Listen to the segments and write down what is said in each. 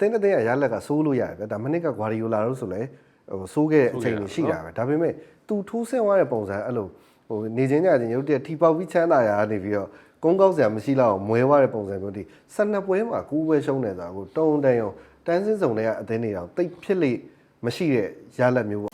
သင်းတစ်သင်းကရလက်ကစိုးလို့ရတယ်ဗျဒါမနစ်ကဂွာဒီယိုလာတို့ဆိုလဲဟိုစိုးခဲ့တဲ့အချိန်တွေရှိတာပဲဒါပေမဲ့သူထိုးဆင်းသွားတဲ့ပုံစံအဲ့လိုဟိုနေချင်းညချင်းရုပ်တရက်ထီပေါက်ပြီးချမ်းသာရာကနေပြီးတော့ကုန်းကောက်စရာမရှိတော့မွဲသွားတဲ့ပုံစံမျိုးဒီ12ပွဲမှာ9ပွဲရှုံးနေတာကိုတုံတန်ရုံတန်းစင်းစုံတွေကအသင်းတွေတောင်တိတ်ဖြစ်လိမရှိတဲ့ရလက်မျိုး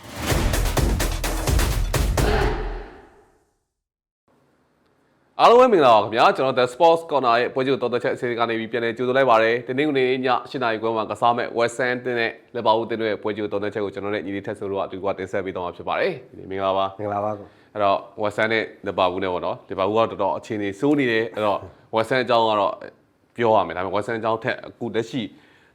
အားလုံးပဲမင်္ဂလာပါခင်ဗျာကျွန်တော် The Sports Corner ရဲ့ပွဲချုပ်တော်တော်ချက်အစီအစဉ်ကနေပြီးပြန်လည်ကြိုဆိုလိုက်ပါရစေ။ဒီနေ့ကနေည8နာရီခွဲမှာကစားမဲ့ West Ham တင်းနဲ့လက်ပါဦးတင်းတို့ရဲ့ပွဲချုပ်တော်တော်ချက်ကိုကျွန်တော်နဲ့ညီလေးထက်ဆိုတော့အတူကတင်ဆက်ပေးတော့မှာဖြစ်ပါတယ်။ဒီနေ့မင်္ဂလာပါမင်္ဂလာပါကော။အဲ့တော့ West Ham နဲ့လက်ပါဦးနဲ့ပေါ့နော်။လက်ပါဦးကတော်တော်အခြေအနေစိုးနေတယ်။အဲ့တော့ West Ham အကြောင်းကတော့ပြောရမယ်ဒါပေမဲ့ West Ham အကြောင်းထက်အခုတက်ရှိ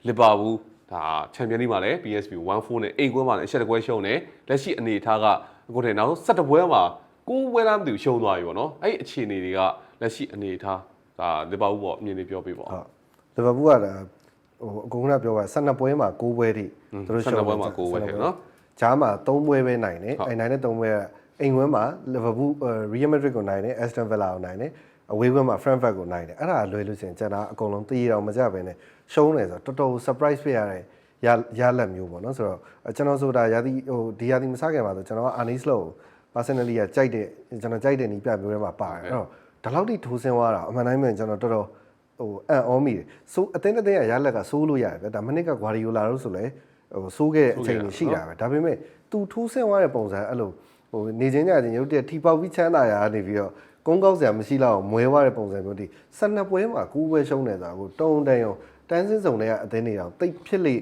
လက်ပါဦးဒါချန်ပီယံလိမှာလည်း PSV 1-4နဲ့အိမ်ကွဲမှာလည်းအချက်တကွဲရှုံးတယ်။လက်ရှိအနေအထားကအခုတည်းနောက်17ပွဲမှာ ကိုးပွဲလားမသိဘူးရှုံးသွားပြီပေါ့နော်။အဲ့ဒီအခြေအနေတွေကလက်ရှိအနေအထားဒါလက်ပါဦးပေါ့အမြင်လေးပြောပြပါဦးဟုတ်လီဗာပူးကဒါဟိုအကုန်ကပြောပါ12ပွဲမှာ9ပွဲထိသူတို့ရှုံး12ပွဲမှာ9ပွဲထဲနော်ဂျားမှာ3ပွဲပဲနိုင်တယ်ဟုတ်အဲနိုင်တဲ့3ပွဲကအိမ်ဝင်းမှာလီဗာပူးရီယယ်မက်ဒရစ်ကိုနိုင်တယ်အက်စတန်ဗီလာကိုနိုင်တယ်အဝေးဘက်မှာဖရန့်ဖတ်ကိုနိုင်တယ်အဲ့ဒါလွယ်လို့ရှိရင်ကျန်တာအကုန်လုံးတည်ရအောင်မကြပဲနဲ့ရှုံးတယ်ဆိုတော့တော်တော် surprise ဖြစ်ရတဲ့ရရလက်မျိုးပေါ့နော်ဆိုတော့ကျွန်တော်ဆိုတာရာသီဟိုဒီရာသီမစခင်ပါဆိုကျွန်တော်ကအာနီစ်လို့ personally ကကြိုက်တဲ့ကျွန်တော်ကြိုက်တဲ့နီးပြမျိုးတွေမှာပါတယ်အဲ့တော့ဒီလောက်ထိထိုးဆင်းသွားတာအမှန်တိုင်းပဲကျွန်တော်တော်တော်ဟိုအန်အောမိတယ်ဆိုအတင်းအတင်းကရလက်ကစိုးလို့ရတယ်ဗျဒါမနစ်ကဂွာဒီယိုလာတို့ဆိုလဲဟိုစိုးခဲ့တဲ့အချိန်တွေရှိတာပဲဒါပေမဲ့သူထိုးဆင်းသွားတဲ့ပုံစံအဲ့လိုဟိုနေချင်းညချင်းရုပ်တရက်ထီပေါက်ပြီးချမ်းသာရာကနေပြီးတော့ကုန်းကောက်စရာမရှိတော့မွဲသွားတဲ့ပုံစံမျိုးဒီ12ပွဲမှာ9ပွဲရှုံးနေတာကိုတုံတန်ရုံတန်းစင်းစုံတွေကအတင်းတွေတောင်တိတ်ဖြစ်လိ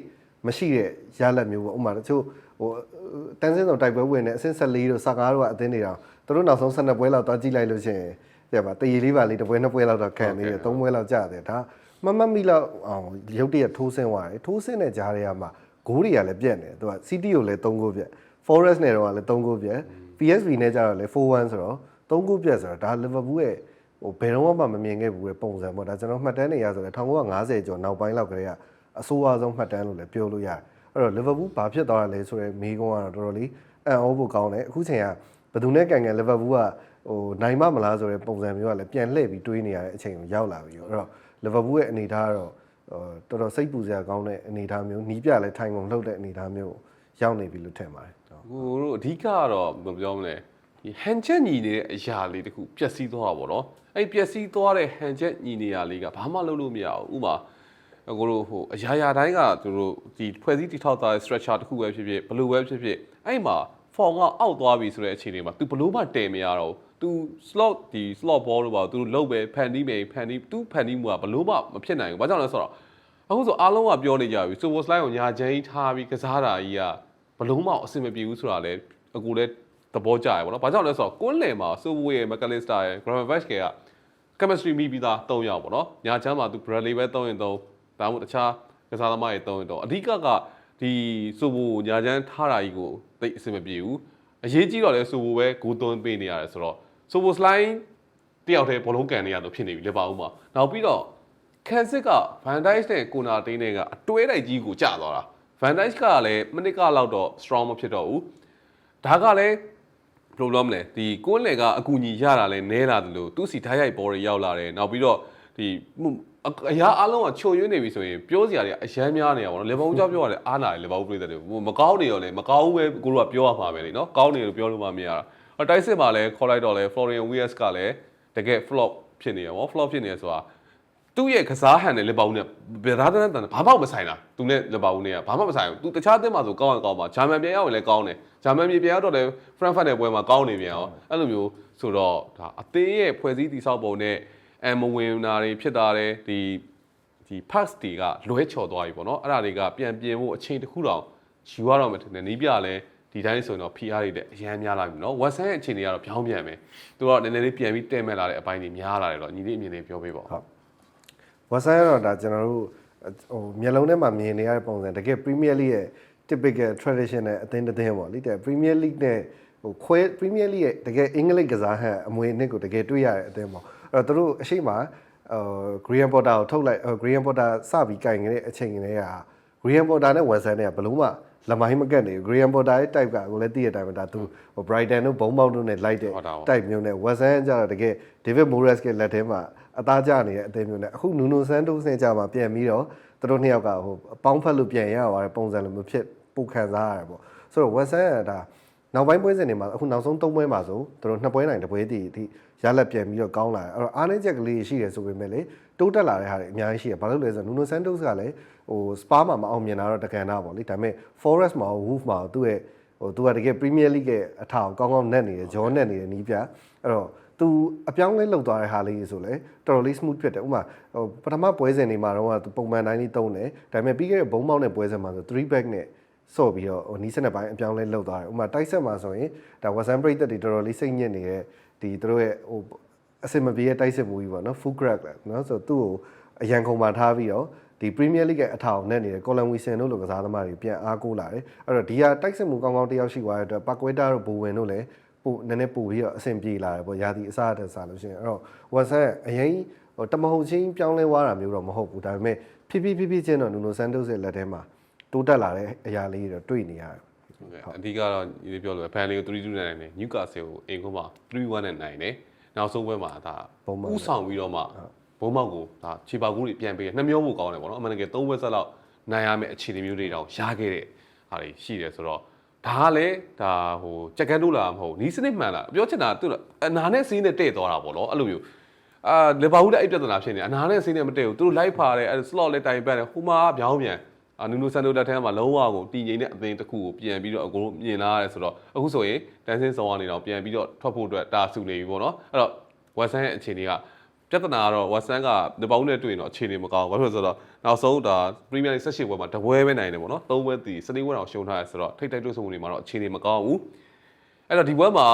မရှိတဲ့ရလက်မျိုးပေါ့ဥပမာတချို့ ဟိုတန်းစင်းစုံတိုက်ပွဲဝင်နေအဆင့်14တို့15တို့ကအတင်းတွေတောင်သူတို့နောက်ဆုံး12ပွဲလောက်တွားကြည့်လိုက်လို့ရှိရင်ပြပါတရေလေးပါလေးတစ်ပွဲနှစ်ပွဲလောက်တော့ခံနေတယ်သုံးပွဲလောက်ကြာတယ်ဒါမမတ်မီလောက်အောင်ရုပ်တရက်ထိုးဆင်းသွားတယ်ထိုးဆင်းတဲ့ကြားတွေကမှဂိုးတွေကလည်းပြက်နေတယ်သူက City ကိုလည်း3ဂိုးပြက် Forest နဲ့တော့လည်း3ဂိုးပြက် PSV နဲ့ကြတော့လည်း4-1ဆိုတော့3ဂိုးပြက်ဆိုတော့ဒါ Liverpool ရဲ့ဟိုဘယ်တော့မှမမြင်ခဲ့ဘူးတဲ့ပုံစံပေါ့ဒါကျွန်တော်မှတ်တမ်းနေရဆိုလည်း1950ကျော်နောက်ပိုင်းလောက်ကလေးကအဆိုးအဆုံးမှတ်တမ်းလို့လည်းပြောလို့ရတယ် အဲ့တော့ Liverpool ဘာဖြစ်သွားတာလဲဆိုတော့မိကုန်းကတော့တော်တော်လေးအံ့ဩဖို့ကောင်းတယ်အခုချိန်ကဘယ်သူနဲ့ကန်ကန် Liverpool ကဟိုနိုင်မမလားဆိုတဲ့ပုံစံမျိုးကလည်းပြန်လှည့်ပြီးတွေးနေရတဲ့အချိန်ကိုရောက်လာပြီအဲ့တော့ Liverpool ရဲ့အနေအထားကတော့ဟိုတော်တော်စိတ်ပူစရာကောင်းတဲ့အနေအထားမျိုးနီးပြလည်းထိုင်ကုန်လှုပ်တဲ့အနေအထားမျိုးရောက်နေပြီလို့ထင်ပါတယ်ဟုတ်ကိုတို့အဓိကကတော့ဘယ်လိုပြောမလဲဒီဟန်ချက်ညီနေတဲ့အရာလေးတခုပျက်စီးသွားတာပေါ့နော်အဲ့ပျက်စီးသွားတဲ့ဟန်ချက်ညီနေရလေးကဘာမှလုပ်လို့မရဘူးဥပမာ ကိုတို့ဟိုအရာရာတိုင်းကသူတို့ဒီဖွဲ့စည်းတည်ထောက်ထားတဲ့ structure တခုပဲဖြစ်ဖြစ်ဘယ်လိုပဲဖြစ်ဖြစ်အဲ့မှာ form ကအောက်သွားပြီဆိုတဲ့အခြေအနေမှာ तू ဘလို့မှတည်မရတော့ဘူး तू slot ဒီ slot ball လို့ပါသူတို့လုတ်ပဲဖန်တီးမယ်ဖန်တီး तू ဖန်တီးမှုကဘလို့မှမဖြစ်နိုင်ဘူးဘာကြောင့်လဲဆိုတော့အခုဆိုအားလုံးကပြောနေကြပြီ so was line ကိုညာချမ်းထားပြီးကစားတာကြီးက ဘလုံးမအောင်အဆင်မပြေဘူးဆိုတာလည်းအကူလည်းသဘောကျရယ်ပေါ့နော်။ဘာကြောင့်လဲဆိုတော့ကွန်းလယ်မှာဆိုဝေးရဲ့ McAllister ရဲ့ Gravenberch က chemistry မိပြီးသား၃ယောက်ပေါ့နော်။ညာချမ်းမှာသူ Bradley ပဲ၃ရင်၃ ဒါမှမဟုတ်တခြားကစားသမားတွေ၃ရင်၃အဓိကကဒီဆိုဘူညာချမ်းထားတာကြီးကိုသိပ်အဆင်မပြေဘူး။အရေးကြီးတော့လဲဆိုဘူပဲဂိုးသွင်းပေးနေရတယ်ဆိုတော့ဆိုဘူ slide တယောက်တည်းဘောလုံးကန်နေရလို့ဖြစ်နေပြီလေပါဦးမှာ။နောက်ပြီးတော့ကန်စစ်က Van Dijk နဲ့ကိုနာတင်းနဲ့ကအတွဲတိုက်ကြီးကိုကျသွားတာ Van Dijk ကလည်းမိနစ်ကလောက်တော့ strong မဖြစ်တော့ဘူးဒါကလည်း problem လဲဒီကိုယ်လေကအကူညီရတာလဲနဲလာတယ်လို့သူစီဓာတ်ရိုက်ဘော်တွေရောက်လာတယ်နောက်ပြီးတော့ဒီ အအရာအလုံးကချုံရွေးနေပြီဆိုရင်ပြောစရာတွေအရမ်းများနေရပါတော့လေဘောင်ကြောက်ပြောရတယ်အားနာတယ်လေဘောင်ပြည့်တယ်မကောင်းနေရောလေမကောင်းဘူးပဲကိုတို့ကပြောရမှာပဲလေနော်ကောင်းနေလို့ပြောလို့မှမရတာအတိုက်စစ်မှာလဲခေါ်လိုက်တော့လဲ Florian Wirtz ကလည်းတကယ် flop ဖြစ်နေရော flop ဖြစ်နေရဆိုတာသူ့ရဲ့ကစားဟန်နဲ့လက်ပါဦးနဲ့ဗရာဒန်တန်ဘာမှမဆိုင်တာသူနဲ့လက်ပါဦးနဲ့ကဘာမှမဆိုင်ဘူးသူတခြားအသင်းမှာဆိုကောင်းရင်ကောင်းပါဂျာမန်ပြန်ရောက်ရင်လည်းကောင်းတယ်ဂျာမန်ပြည်ပြန်ရောက်တော့လည်းဖရန့်ဖတ်တဲ့ပွဲမှာကောင်းနေပြန်အောင်အဲ့လိုမျိုးဆိုတော့ဒါအသင်းရဲ့ဖွဲ့စည်းတည်ဆောက်ပုံနဲ့ အမဝင်တာတွေဖြစ်တာတွေဒီဒီ pass တွေကလွဲချော်သွားပြီပေါ့နော်အဲ့ဒါတွေကပြန်ပြင်ဖို့အချိန်တစ်ခုတော့ယူရတော့မယ်ထင်တယ်နီးပြလည်းဒီတိုင်းဆိုရင်တော့ PR တွေတဲ့အရန်များလာပြီနော်ဝက်ဆန်ရဲ့အခြေအနေကတော့ပြောင်းပြန်မယ်သူတော့နည်းနည်းလေးပြန်ပြီးတည့်မဲ့လာတဲ့အပိုင်းတွေများလာတယ်တော့ညီလေးအမြင်လေးပြောပေးပါဦးဟုတ်ဝက်ဆန်ကတော့ဒါကျွန်တော်တို့ဟိုမျက်လုံးထဲမှာမြင်နေရတဲ့ပုံစံတကယ် Premier League ရဲ့ typical traditional အသင်းတစ်သင်းပေါ့လေတဲ့ Premier League နဲ့ဟိုခွဲ Premier League ရဲ့တကယ်အင်္ဂလိပ်ကစားဟန်အမွေအနှစ်ကိုတကယ်တွေ့ရတဲ့အသင်းပေါ့ အဲ့တော့သူတို့အရှိမဟို Graham Potter ကိုထုတ်လိုက် Graham Potter စပြီးကင်ခဲ့တဲ့အချိန်ကလေးက Graham Potter နဲ့ West Ham နဲ့ကဘလို့မှလမိုင်းမကတ်နေဘူး Graham Potter ရဲ့ type ကကိုလည်းသိရတဲ့အတိုင်းပဲဒါသူဟို Brighton တို့ဘုံပေါက်တို့နဲ့လိုက်တဲ့ဟုတ်တာပေါ့ type မျိုးနဲ့ West Ham ကျတော့တကယ် David Moyes ကလက်ထဲမှာအသားကျနေတဲ့အသင်းမျိုးနဲ့အခု Nuno Santos နဲ့ကြာမှာပြန်ပြီးတော့သူတို့နှစ်ယောက်ကဟိုအပေါင်းဖက်လို့ပြန်ရသွားတဲ့ပုံစံလိုမျိုးဖြစ်ပုံခံစားရတယ်ပေါ့ဆိုတော့ West Ham ကဒါ နောက်ပိုင်းပွဲစဉ်တွေမှာအခုနောက်ဆုံး၃ပွဲမှာဆိုသူတို့နှစ်ပွဲနိုင်တစ်ပွဲတည်ဒီရလက်ပြန်ပြီးတော့ကောင်းလာတယ်အဲ့တော့အားနည်းချက်ကလေးရှိတယ်ဆိုပေမဲ့လေတိုးတက်လာတဲ့ဟာတွေအများကြီးရှိတယ်ဘာလို့လဲဆိုတော့ Nuno Santos ကလည်းဟို Spa မှာမအောင်မြင်တာတော့တကန်တာပေါ့လေဒါပေမဲ့ Forest မှာ Wolf မှာသူ့ရဲ့ဟိုသူကတကယ် Premier League ရဲ့အထောက်ကောင်းကောင်းနဲ့နေတယ်ဂျောနဲ့နေတယ်နီးပြအဲ့တော့သူအပြောင်းလဲလောက်သွားတဲ့ဟာလေးဆိုလဲတော်တော်လေး smooth ဖြစ်တယ်ဥပမာဟိုပထမပွဲစဉ်တွေမှာတော့သူပုံမှန်တိုင်းလေးတုံးတယ်ဒါပေမဲ့ပြီးခဲ့တဲ့ဘုံမောက်နဲ့ပွဲစဉ်မှာဆို3 back နဲ့ ဆော့ပြီးတော့ဟိုနီးစနက်ပိုင်းအပြောင်းလဲလောက်သွားတယ်ဥပမာတိုက်ဆက်မှာဆိုရင်ဒါ Western Break တွေတော်တော်လေးစိတ်ညစ်နေတဲ့ဒီသူတို့ရဲ့ဟိုအစင်မပြေတဲ့တိုက်စစ်မှုကြီးပေါ့နော် full crack လဲနော်ဆိုတော့သူ့ကိုအရန်ခုံမှာထားပြီးတော့ဒီ Premier League ရဲ့အထောင်နဲ့နေတဲ့ Colin Wilson တို့လိုကစားသမားတွေပြန်အားကိုးလာတယ်အဲ့တော့ဒီဟာတိုက်စစ်မှုကောင်းကောင်းတယောက်ရှိသွားတဲ့အတွက် Paqueta တို့ဘူဝင်တို့လည်းပိုနည်းနည်းပို့ပြီးတော့အဆင်ပြေလာတယ်ပေါ့ရာသီအစားအသက်စားလို့ရှိရင်အဲ့တော့ Watson အရင်ဟိုတမဟုတ်ချင်းပြောင်းလဲသွားတာမျိုးတော့မဟုတ်ဘူးဒါပေမဲ့ဖြည်းဖြည်းဖြည်းဖြည်းချင်းတော့ Nuno Santos ရဲ့လက်ထဲမှာ တိုးတက်လာတဲ့အရာလေးတွေတော့တွေ့နေရတယ်ဟုတ်ကဲ့အဓိကတော့ဒီလိုပြောလို့ဘန်လီကို3-2နဲ့နိုင်တယ်နျူကာဆယ်ကိုအင်ကွန်းမှာ3-1နဲ့နိုင်တယ်နောက်ဆုံးပွဲမှာဒါဥဆောင်ပြီးတော့မှဘုံမောက်ကိုဒါခြေပါကူးတွေပြန်ပေးနှမျောမှုကောင်းတယ်ပေါ့နော်အမှန်တကယ်3ပွဲဆက်လောက်နိုင်ရမယ့်အခြေအနေမျိုးတွေတောင်ရခဲ့တဲ့ဟာတွေရှိတယ်ဆိုတော့ဒါကလည်းဒါဟိုကြက်ကန်းတို့လာမဟုတ်နီးစနစ်မှန်လားပြောချင်တာသူအနာနဲ့စီးနဲ့တဲ့သွားတာပေါ့နော်အဲ့လိုမျိုးအာလီဗာပူးလည်းအဲ့ပြဿနာဖြစ်နေအနာနဲ့စီးနဲ့မတည့်ဘူးသူတို့လိုက်ဖာတယ်အဲ့ slot လည်းတိုင်ပတ်တယ်ဟိုမှာပြောင်းပြန် အာနူနိုဆန်တိုလက်ထဲမှာလုံးဝကိုတည်ငြိမ်တဲ့အသင်းတစ်ခုကိုပြန်ပြီးတော့အကုန်လုံးမြင်လာရတယ်ဆိုတော့အခုဆိုရင်တန်းစင်းဆောင်ကနေတော့ပြန်ပြီးတော့ထွက်ဖို့အတွက်တာဆူနေပြီပေါ့နော်အဲ့တော့ဝက်ဆန်ရဲ့အခြေအနေကပြဿနာကတော့ဝက်ဆန်ကဒီပေါင်းနဲ့တွေ့ရင်တော့အခြေအနေမကောင်းဘူးဘာဖြစ်လို့လဲဆိုတော့နောက်ဆုံးဒါ Premier League 18ပွဲမှာတပွဲပဲနိုင်တယ်ပေါ့နော်၃ပွဲတည်စနေပွဲတော့ရှုံးထားရဆိုတော့ထိတ်တိုက်တွေ့ဆုံမှုတွေမှာတော့အခြေအနေမကောင်းဘူးအဲ့တော့ဒီပွဲမှာ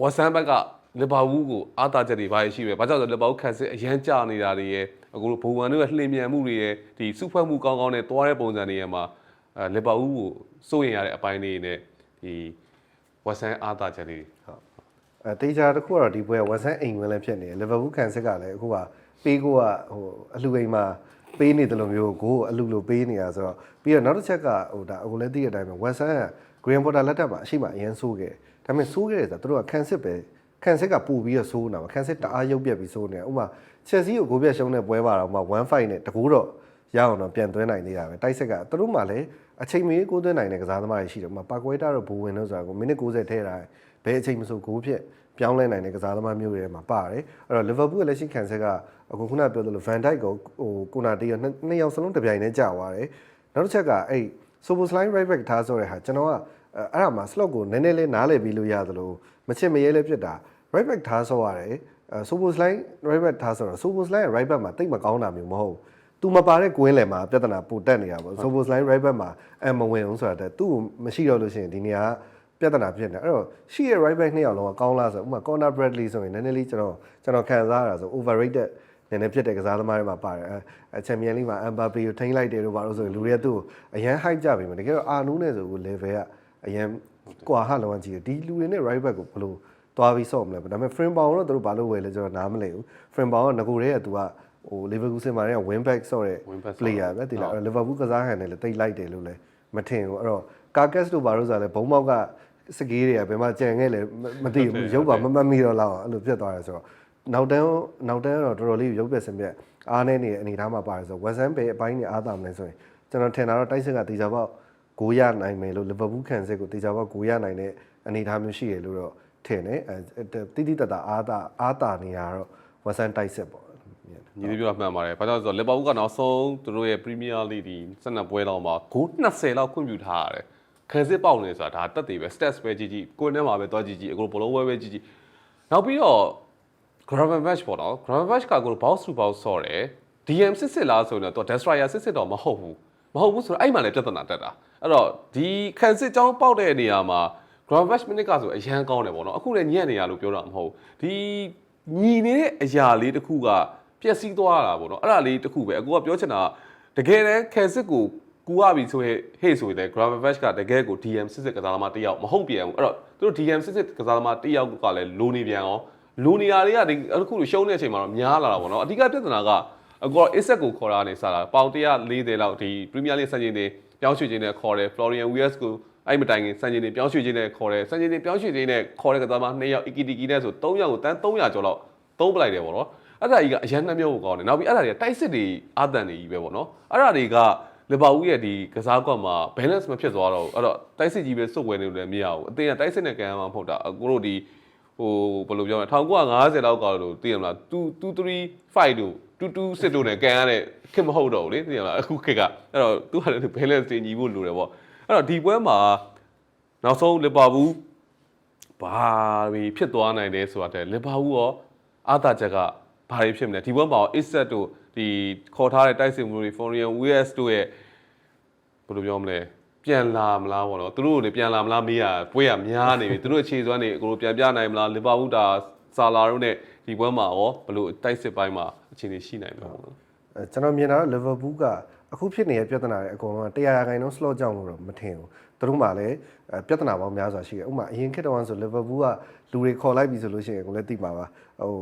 ဝက်ဆန်ဘက်က လီဗာပူးကိုအားသာချက်တွေဘာရှိပဲဘာကြောင့်လဲလီဗာပူးခန့်စစ်အရန်ကြနေတာတွေရဲ့အခုလိုဘိုဝမ်တို့ရဲ့လှင်မြန်မှုတွေရဲ့ဒီစုဖွဲ့မှုကောင်းကောင်းနဲ့တွားတဲ့ပုံစံတွေရဲ့မှာအဲလီဗာပူးကိုစိုးရင်ရတဲ့အပိုင်းတွေနဲ့ဒီဝက်ဆန်အားသာချက်တွေအဲတေချာတစ်ခုကတော့ဒီပွဲကဝက်ဆန်အိမ်ဝင်လည်းဖြစ်နေတယ်လီဗာပူးကန်စစ်ကလည်းအခုကပေးကိုကဟိုအလှအိမ်မှာပေးနေတယ်လို့မျိုးကိုအလှလိုပေးနေတာဆိုတော့ပြီးတော့နောက်တစ်ချက်ကဟိုဒါအခုလည်းသိတဲ့အတိုင်းပဲဝက်ဆန်က Green Potter လက်ထက်မှာအရှိမအရင်ဆိုးခဲ့ဒါပေမဲ့ဆိုးခဲ့တယ်ဆိုတော့သူတို့ကကန်စစ်ပဲ ကန်စစ်ကပူပြီးတော့ဆိုးနေတာပါကန်စစ်တအားရုပ်ပြက်ပြီးဆိုးနေတာဥပမာချက်စီကိုဂိုးပြက်ရှုံးတဲ့ပွဲပါတော့ဥပမာ1-5နဲ့တကူတော့ရအောင်တော့ပြန်သွင်းနိုင်သေးတာပဲတိုက်စစ်ကသူတို့မှလည်းအချိန်မီကိုသွင်းနိုင်တဲ့ကစားသမားတွေရှိတယ်ဥပမာပါကွဲတာတော့ဘူဝင်လို့ဆိုတာကိုမိနစ်60ထဲတာဘယ်အချိန်မဆိုဂိုးဖြစ်ပြောင်းလဲနိုင်တဲ့ကစားသမားမျိုးတွေမှာပါတယ်အဲ့တော့လီဗာပူးရဲ့လက်ရှိကန်ဆက်ကအခုခုနပြောသလိုဗန်ဒိုက်ကိုဟိုကိုနာတီရောနှစ်ယောက်စလုံးတစ်ပြိုင်တည်းကြာသွားတယ်နောက်တစ်ချက်ကအဲ့ဆိုပိုစလိုင်း right back ထားဆိုတဲ့ဟာကျွန်တော်ကအဲ့ဒါမှာ slot ကိုနည်းနည်းလေးနားလည်ပြီးလို့ရသလိုမချစ်မရဲလေးဖြစ်တာ right back ထားဆိုရတယ်ဆိုပိုစလိုင်း right back ထားဆိုတော့ဆိုပိုစလိုင်း right back မှာတိတ်မကောင်းတာမျိုးမဟုတ်သူမပါတဲ့ကွင်းလယ်မှာပြဿနာပိုတက်နေတာပေါ့ဆိုပိုစလိုင်း right back မှာအမဝင်အောင်ဆိုတာသူ့ကိုမရှိတော့လို့ရှိရင်ဒီနေရာကပြဿနာဖြစ်နေအဲ့တော့ရှိရဲ့ right back နှစ်ယောက်လုံးကကောင်းလားဆိုဥပမာ Conor Bradley ဆိုရင်နည်းနည်းလေးကျွန်တော်ကျွန်တော်ခံစားရတာဆို overrated နည်းနည်းဖြစ်တဲ့ကစားသမားတွေမှာပါတယ်အဲချန်ပီယံလိမှာ Mbappe ကိုထိန်းလိုက်တယ်လို့ပါလို့ဆိုရင်လူတွေကသူ့ကိုအရန် hype ကြပြီမှာတကယ်တော့အာနူးနဲ့ဆိုကို level ကအရန်ကွာဟလောင်းကြည့်တယ်ဒီလူတွေနဲ့ right back ကိုဘယ်လို သွားပြီးဆော့မလဲပေါ့ဒါပေမဲ့ frame bound တော့သူတို့ဘာလို့ဝယ်လဲကျွန်တော်နားမလည်ဘူး frame bound ကငကိုတွေကသူကဟို Leverkusen မှာတွေက win back ဆော့တဲ့ player ပဲတိလားအဲ့ Liverpool ကစားဟန်တယ်လေတိတ်လိုက်တယ်လို့လဲမထင်ဘူးအဲ့တော့ Carcass တို့ဘာလို့ဆိုတာလဲဘုံမောက်ကစကေးတွေကဘယ်မှာကြံခဲ့လဲမသိဘူးရုပ်ပါမမှတ်မိတော့လောက်အဲ့လိုဖြစ်သွားတယ်ဆိုတော့နောက်တန်းနောက်တန်းတော့တော်တော်လေးရုပ်ပြက်စင်ပြက်အားနေနေတဲ့အနေအထားမှာပါတယ်ဆိုတော့ West Ham ပဲအပိုင်းနေအားသာမလဲဆိုရင်ကျွန်တော်ထင်တာတော့တိုက်စစ်ကတေချာပေါက်ဂိုးရနိုင်မယ်လို့ Liverpool ခံစစ်ကိုတေချာပေါက်ဂိုးရနိုင်တဲ့အနေအထားမျိုးရှိတယ်လို့တော့ ထင်တယ်အဲတိတိတတ်တာအားသာအားသာနေရတော့ West Ham တိုက်စစ်ပေါ့ညီလေးပြောတာမှန်ပါတယ်။ဘာကြောင့်လဲဆိုတော့လီဗာပူးကနောက်ဆုံးသူတို့ရဲ့ Premier League ဒီ12ပွဲလောက်မှာဂိုး20လောက်ခွင့်ပြုထားရတယ်။ခံစစ်ပေါက်နေဆိုတာဒါတက်တည်ပဲ stats ပဲကြည့်ကြည့်ကိုယ်နဲ့မှာပဲသွားကြည့်ကြည့်အခုဘလုံးဝဲပဲကြည့်ကြည့်နောက်ပြီးတော့ Graven Match ပေါ့နော် Graven Match ကကို box to box ဆော့တယ် DM စစ်စစ်လားဆိုရင်တော့ Destroyer စစ်စစ်တော့မဟုတ်ဘူးမဟုတ်ဘူးဆိုတော့အဲ့မှလည်းပြဿနာတက်တာအဲ့တော့ဒီခံစစ်ကြောင်းပေါက်တဲ့နေရာမှာ Graven Match minute ကဆိုအရန်ကောင်းတယ်ပေါ့နော်အခုလည်းညံ့နေရလို့ပြောတာမဟုတ်ဒီညီနေတဲ့အရာလေးတစ်ခုကပျက်စီးသွားတာပေါ့နော်အဲ့ဒါလေးတစ်ခုပဲအကူကပြောချင်တာတကယ်တမ်းခံစစ်ကိုကူရပြီဆိုရင်ဟေ့ဆိုရင်လည်း Gravenberch ကတကယ်ကို DM စစ်စစ်ကစားသမားတစ်ယောက်မဟုတ်ပြန်ဘူးအဲ့တော့သူတို့ DM စစ်စစ်ကစားသမားတစ်ယောက်ကလည်းလိုနေပြန်အောင်လိုနေရာတွေကဒီအခုလိုရှုံးတဲ့အချိန်မှာတော့များလာတာပေါ့နော်အဓိကပြဿနာကအကော Isaac ကိုခေါ်တာနေစားတာပေါင်140လောက်ဒီ Premier League စံချိန်တွေပြောင်းရွှေ့ခြင်းနဲ့ခေါ်တယ် Florian Wirtz ကို အဲ့မတိုင်ခင်စံချိန်တွေပြောင်းရွှေ့ခြင်းနဲ့ခေါ်တယ်စံချိန်တွေပြောင်းရွှေ့ခြင်းနဲ့ခေါ်တဲ့ကစားသမား2ယောက် Ikitiki နဲ့ဆို3ယောက်ကိုတန်း300ကျော်လောက်သုံးပလိုက်တယ်ပေါ့နော်အဲ့ဒါကြီးကအရန်နှမျိုးကိုကောင်းတယ်နောက်ပြီးအဲ့ဒါတွေကတိုက်စစ်တွေအာတန်တွေကြီးပဲပေါ့နော်အဲ့ဒါတွေကလီဗာပူးရဲ့ဒီကစားကွက်မှာ balance မဖြစ်သွားတော့ဘူးအဲ့တော့တိုက်စစ်ကြီးပဲစုပ်ဝဲနေလို့လည်းမရဘူးအတင်းကတိုက်စစ်နဲ့ကန်ရမှာမဟုတ်တာကိုတို့ဒီဟိုဘယ်လိုပြောမလဲ1950လောက်ကလို့သိရမလား235တို့22စစ်တို့နဲ့ကန်ရတဲ့ခက်မဟုတ်တော့ဘူးလေသိရမလားအခုခက်ကအဲ့တော့သူကလည်း balance တင်ညီဖို့လိုတယ်ပေါ့ အဲ့တော့ဒီပွဲမှာနောက်ဆုံးလီဗာပူးဘာတွေဖြစ်သွားနိုင်လဲဆိုတာတဲ့လီဗာပူးရောအာသာချက်ကဘာတွေဖြစ်မလဲဒီဘက်မှာရော Isset တို့ဒီခေါ်ထားတဲ့တိုက်စစ်မှုတွေ Foreign WS တို့ရဲ့ဘယ်လိုပြောမလဲပြန်လာမလားပေါ့နော်သူတို့လည်းပြန်လာမလားမေးရပွဲရများနေပြီသူတို့အခြေစွမ်းတွေအကုန်လုံးပြန်ပြနိုင်မလားလီဗာပူးဒါဆာလာတို့ ਨੇ ဒီပွဲမှာရောဘယ်လိုတိုက်စစ်ပိုင်းမှာအခြေအနေရှိနိုင်မလဲပေါ့နော်အဲကျွန်တော်မြင်တာတော့ Liverpool က အခုဖြစ်နေတဲ့ပြဿနာတွေအကုန်လုံးက100ရာခိုင်နှုန်း slot ကြောင့်လို့တော့မထင်ဘူးသူတို့မှလည်းအဲပြဿနာပေါင်းများစွာရှိတယ်ဥပမာအရင်ခေတ်တုန်းကဆို Liverpool ကလူတွေခေါ်လိုက်ပြီဆိုလို့ရှိရင်ကိုလည်းသိမှာပါဟို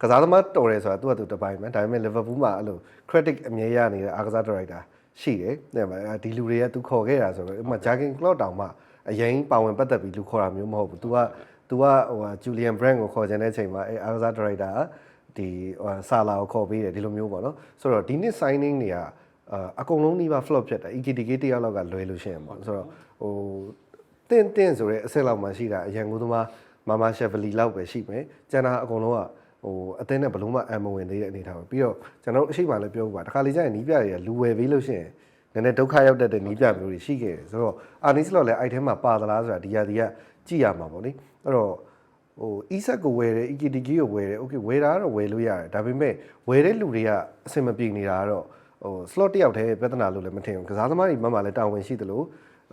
ကစားသမားတော်တယ်ဆိုတာသူကသူတစ်ပိုင်းပဲဒါပေမဲ့ Liverpool မှာအဲ့လို critic အမြဲရနေတဲ့အားကစား director ရှိတယ်တဲ့မှာဒီလူတွေကသူခေါ်ခဲ့တာဆိုတော့ဥပမာ Jurgen Klopp တောင်မှအရင်ပါဝင်ပတ်သက်ပြီးလူခေါ်တာမျိုးမဟုတ်ဘူး तू က तू ကဟို Julian Brand ကိုခေါ်ချင်တဲ့အချိန်မှာအဲအားကစား director ကဒီဟိုဆာလာကိုခေါ်ပေးတယ်ဒီလိုမျိုးပေါ့နော်ဆိုတော့ဒီနှစ် signing တွေက အာအကုန်လုံးနှီးပါ flop ဖြစ်တယ် EKTK တယောက်လောက်ကလွယ်လို့ရှိရင်ပေါ့ဆိုတော့ဟိုတင်းတင်းဆိုရဲအဆင့်လောက်မှရှိတာအရန်ကူသမားမာမာရှက်ဗလီလောက်ပဲရှိမယ်ကျန်တာအကုန်လုံးကဟိုအသင်းနဲ့ဘလုံးမအံမဝင်သေးတဲ့အနေထားပဲပြီးတော့ကျွန်တော်တို့အရှိမှလည်းပြောပါတခါလေကျရင်နီးပြတွေကလူဝယ်ပေးလို့ရှိရင်နည်းနည်းဒုက္ခရောက်တတ်တဲ့နီးပြမျိုးတွေရှိခဲ့တယ်ဆိုတော့အာနီစလော့လည်းအဲ့ထဲမှာပါသလားဆိုတာဒီရာဒီကကြည့်ရမှာပေါ့လေအဲ့တော့ဟို e-set ကိုဝယ်တယ် EKTK ကိုဝယ်တယ် okay ဝယ်တာကတော့ဝယ်လို့ရတယ်ဒါပေမဲ့ဝယ်တဲ့လူတွေကအဆင်မပြေနေတာကတော့ ဟို slot တစ်ယောက်တည်းပြဿနာလို့လည်းမထင်ဘူးကစားသမားတွေမှမှလည်းတာဝန်ရှိသလို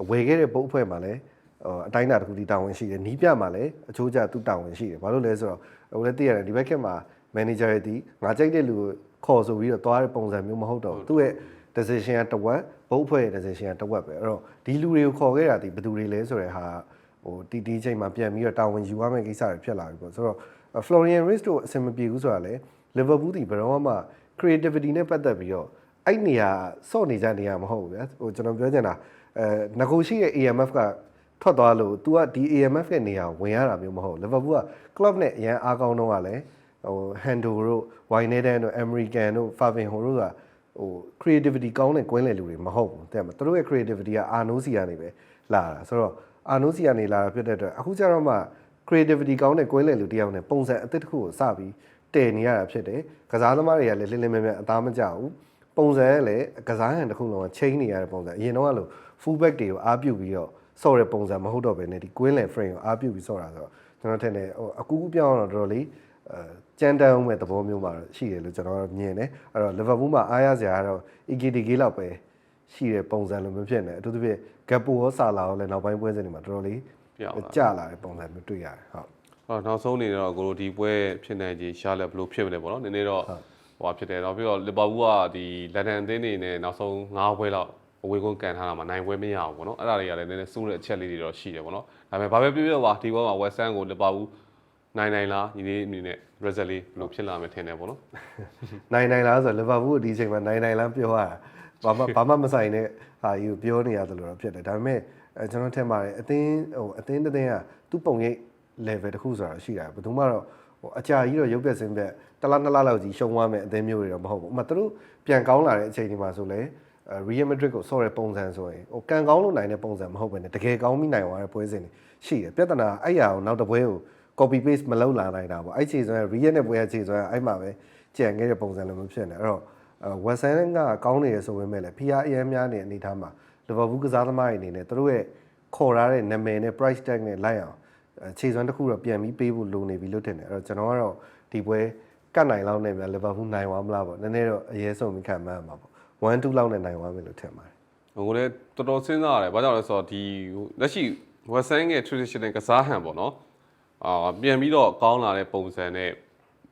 ဝယ်ခဲ့တဲ့ပုတ်အဖွဲ့မှာလည်းဟိုအတိုင်းအတာတစ်ခုဒီတာဝန်ရှိတယ်နီးပြမှာလည်းအချိုးကျသူတာဝန်ရှိတယ်ဘာလို့လဲဆိုတော့ဟိုလည်းသိရတယ်ဒီဘက်ကမှာ manager ရဲ့ဒီငါကြိုက်တဲ့လူကိုခေါ်ဆိုပြီးတော့သွားတဲ့ပုံစံမျိုးမဟုတ်တော့ဘူးသူ့ရဲ့ decision ကတစ်ဝက်ပုတ်အဖွဲ့ရဲ့ decision ကတစ်ဝက်ပဲအဲ့တော့ဒီလူတွေကိုခေါ်ခဲ့တာဒီဘယ်သူတွေလဲဆိုတဲ့ဟာဟိုတီတီချိန်မှာပြန်ပြီးတော့တာဝန်ယူရမယ့်ကိစ္စတွေဖြစ်လာပြီပေါ့ဆိုတော့ Florian Wirtz တို့အဆင်မပြေဘူးဆိုတာလေ Liverpool ဒီဘယ်တော့မှ creativity နဲ့ပတ်သက်ပြီးတော့ အဲ့နေရာစော့နေကြနေရမဟုတ်ဘူးဗျာဟိုကျွန်တော်ပြောချင်တာအဲငကိုရှိရဲ့ AMF ကထွက်သွားလို့ तू ကဒီ AMF ရဲ့နေရာဝင်ရတာမျိုးမဟုတ် Liverpool က club နဲ့အရန်အားကောင်းတော့ကလည်းဟို Hando တို့ Wijnaldum တို့ American တို့ Fabinho တို့ကဟို creativity ကောင်းတဲ့ကွင်းလည်လူတွေမဟုတ်ဘူးတဲ့မသူတို့ရဲ့ creativity ကအာနိုးစီကနေပဲလာတာဆိုတော့အာနိုးစီကနေလာတာဖြစ်တဲ့အတွက်အခုကျတော့မှ creativity ကောင်းတဲ့ကွင်းလည်လူတစ်ယောက်နဲ့ပုံစံအသစ်တစ်ခုကိုစပြီးတည်နေရတာဖြစ်တယ်ကစားသမားတွေကလည်းလင်းလင်းမြဲမြဲအသားမကျဘူး ပုံစံကလည်းကစားဟန်တစ်ခုလုံးက chain နေရတဲ့ပုံစံအရင်တော့ကလို့ full back တွေကိုအားပြုပြီးတော့ဆော့တဲ့ပုံစံမဟုတ်တော့ဘဲနဲ့ဒီ queen လည် frame ကိုအားပြုပြီးဆော့တာဆိုတော့ကျွန်တော်ထင်တယ်ဟိုအကူအပြောင်းတော့တော်တော်လေးအဲကြမ်းတမ်းအောင်မဲ့သဘောမျိုးမှာတော့ရှိတယ်လို့ကျွန်တော်မြင်တယ်အဲ့တော့ Liverpool မှာအားရစရာကတော့ EKTK လောက်ပဲရှိတဲ့ပုံစံလိုမျိုးဖြစ်နေအထူးသဖြင့် Gakpo ရောဆာလာရောလည်းနောက်ပိုင်းပွဲစဉ်တွေမှာတော်တော်လေးပြောင်းလာကျလာတဲ့ပုံစံမျိုးတွေ့ရတယ်ဟုတ်ဟောနောက်ဆုံးနေတော့ကိုတို့ဒီပွဲဖြစ်နေကြီးရှားလက်ဘယ်လိုဖြစ်မလဲပေါ့နော်နည်းနည်းတော့ ဟိုဖြစ်တယ်တော့ပြီးတော့လီဗာပူးကဒီလန်ဒန်အသင်းတွေနဲ့နောက်ဆုံး9ပွဲလောက်အဝေးကွန်းကန်ထားတာမှာနိုင်ပွဲမရဘူးပေါ့နော်အဲ့ဒါတွေကလည်းနည်းနည်းစိုးတဲ့အချက်လေးတွေတော့ရှိတယ်ပေါ့နော်ဒါပေမဲ့ဘာပဲပြောပြောပါဒီပွဲမှာဝက်ဆန်ကိုလီဗာပူးနိုင်နိုင်လားညီလေးအနေနဲ့ result လေးဘယ်လိုဖြစ်လာမယ်ထင်တယ်ပေါ့နော်နိုင်နိုင်လားဆိုတော့လီဗာပူးဒီအချိန်မှာနိုင်နိုင်လားပြောရတာဘာမှဘာမှမဆိုင်တဲ့ဟာကြီးကိုပြောနေရတယ်လို့တော့ဖြစ်တယ်ဒါပေမဲ့အဲကျွန်တော်ထင်ပါတယ်အသင်းဟိုအသင်းတစ်သင်းကသူ့ပုံရိပ် level တစ်ခုဆိုတာရှိတာဘယ်သူမှတော့ဟို အကြာကြီးတော့ရုပ်ပြက်စင်းပြက်တစ်လားနှစ်လားလောက်ကြီးရှုံသွားမယ်အသင်းမျိုးတွေတော့မဟုတ်ဘူးဥပမာသူတို့ပြန်ကောင်းလာတဲ့အချိန်ဒီမှာဆိုလဲအဲ Real Madrid ကိုဆော့တဲ့ပုံစံဆိုရင်ဟိုကန်ကောင်းလို့နိုင်တဲ့ပုံစံမဟုတ်ဘဲနဲ့တကယ်ကောင်းပြီးနိုင်သွားတဲ့ပွဲစဉ်တွေရှိတယ်ပြဿနာအဲ့ရအောင်နောက်တစ်ပွဲကို copy paste မလုပ်လာနိုင်တာပေါ့အဲ့ချိန်ဆိုရင် Real နဲ့ပွဲအခြေဆိုရင်အဲ့မှာပဲကြံခဲ့တဲ့ပုံစံလိုမျိုးဖြစ်နေအဲ့တော့ဝက်ဆန်ကကောင်းနေရဆိုပေမဲ့လည်း PRAM များနေအနေထားမှာ Liverpool ကစားသမားတွေအနေနဲ့သူတို့ရဲ့ခေါ်ထားတဲ့နာမည်နဲ့ price tag နဲ့လိုက်အောင် ခြေစွမ်းတစ်ခုတော့ပြန်ပြီးပေးဖို့လိုနေပြီလို့ထင်တယ်အဲ့တော့ကျွန်တော်ကတော့ဒီပွဲကတ်နိုင်လောက်နေမြန် Liverpool နိုင်သွားမလားပေါ့နည်းနည်းတော့အရေးဆုံးပြီးခံမှန်းမှာပေါ့1 2လောက်နဲ့နိုင်သွားမယ်လို့ထင်ပါတယ်ဟိုလည်းတော်တော်စဉ်းစားရတယ်ဘာကြောင့်လဲဆိုတော့ဒီလက်ရှိဝက်ဆန်ရဲ့ traditional ကစားဟန်ပေါ့နော်အာပြန်ပြီးတော့ကောင်းလာတဲ့ပုံစံနဲ့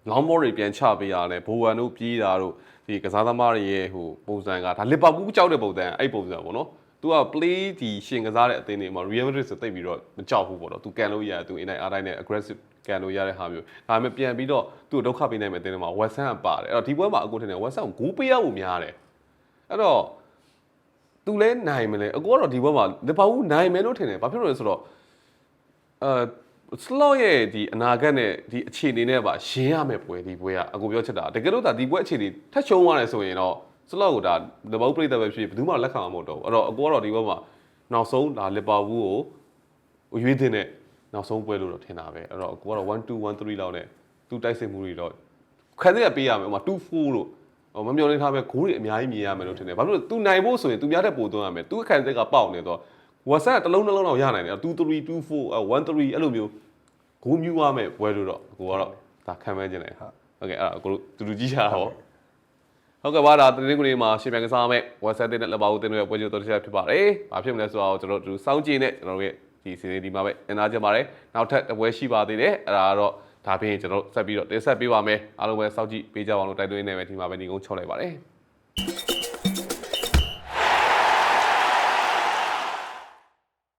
long ball တွေပြန်ချပေးရတယ်ဘိုဝမ်တို့ပြေးတာတို့ဒီကစားသမားတွေရဲ့ဟိုပုံစံကဒါလီဗာပူးကြောက်တဲ့ပုံစံအဲ့ပုံစံပေါ့နော် သူက play ဒီရှင်ကစားတဲ့အသင်းတွေမှာ Real Madrid ဆိုတိတ်ပြီးတော့မကြောက်ဘူးပေါ့နော်သူကန်လို့ရတယ်သူအင်တိုင်းအားတိုင်းနဲ့ aggressive ကန်လို့ရတဲ့ဟာမျိုးဒါပေမဲ့ပြန်ပြီးတော့သူ့ကိုဒုက္ခပေးနိုင်မဲ့အသင်းတွေမှာ West Ham ကပါတယ်အဲ့တော့ဒီပွဲမှာအခုထင်တယ် West Ham ကိုဂိုးပေးရဖို့များတယ်အဲ့တော့သူလဲနိုင်မလဲအကူကတော့ဒီဘက်မှာလီဗာပူးနိုင်မယ်လို့ထင်တယ်ဘာဖြစ်လို့လဲဆိုတော့အဲ slot ရဲ့ဒီအနာဂတ်နဲ့ဒီအခြေအနေနဲ့ပါရှင်းရမယ်ပွဲဒီပွဲကအကိုပြောချင်တာတကယ်လို့ဒါဒီပွဲအခြေအနေထက်ရှုံးသွားတယ်ဆိုရင်တော့ slot ကိုဒါတဘောပြိတ္တပဲဖြစ်ဘယ်သူမှလက်ခံမှာမဟုတ်တော့ဘူးအဲ့တော့အကိုကတော့ဒီဘက်မှာနောက်ဆုံးဒါလီဗာပူးကိုရွေးတင်တဲ့နောက်ဆုံးပွဲလို့တော့ထင်တာပဲအဲ့တော့အကိုကတော့1 2 1 3လောက်နဲ့သူတိုက်စစ်မှုတွေတော့ခံရပေးရမယ်ဥပမာ2 4လို့ဟိုမမျောလင်းထားပဲဂိုးတွေအများကြီးမြင်ရမယ်လို့ထင်တယ်ဘာလို့လဲ तू နိုင်ဖို့ဆိုရင် तू များတဲ့ပို့သွင်းရမယ် तू အခန့်သက်ကပေါက်နေတော့ WhatsApp တစ်လုံးတစ်လုံးတော့ရနိုင်တယ်2 3 2 4 1 3အဲ့လိုမျိုးဂိုးမြူးရမယ်ပွဲလို့တော့အကိုကတော့ဒါခံမဲခြင်းတယ်ဟုတ်ကဲ့အဲ့ဒါအကိုတို့တူတူကြီးရှာဟော ဟုတ်ကဲ့ပါဒါတင်းကိုလေးမှာရှင်းပြကစားမယ် WhatsApp တဲ့လက်ပါဦးတင်တဲ့ပွဲကြိုတော်ချက်ဖြစ်ပါတယ်ဘာဖြစ်မလဲဆိုတော့ကျွန်တော်တို့စောင့်ကြည့်နေကျွန်တော်တို့ရဲ့ဒီစီစဉ်ဒီမှာပဲအင်အားကြပါတယ်နောက်ထပ်တစ်ပွဲရှိပါသေးတယ်အဲ့ဒါကတော့ဒါပြင်ကျွန်တော်ဆက်ပြီးတော့တင်ဆက်ပေးပါမယ်အားလုံးပဲစောင့်ကြည့်ပေးကြပါအောင်လို့တိုက်တွန်းနေမယ်ဒီမှာပဲညီကုန်းချုပ်လိုက်ပါတယ်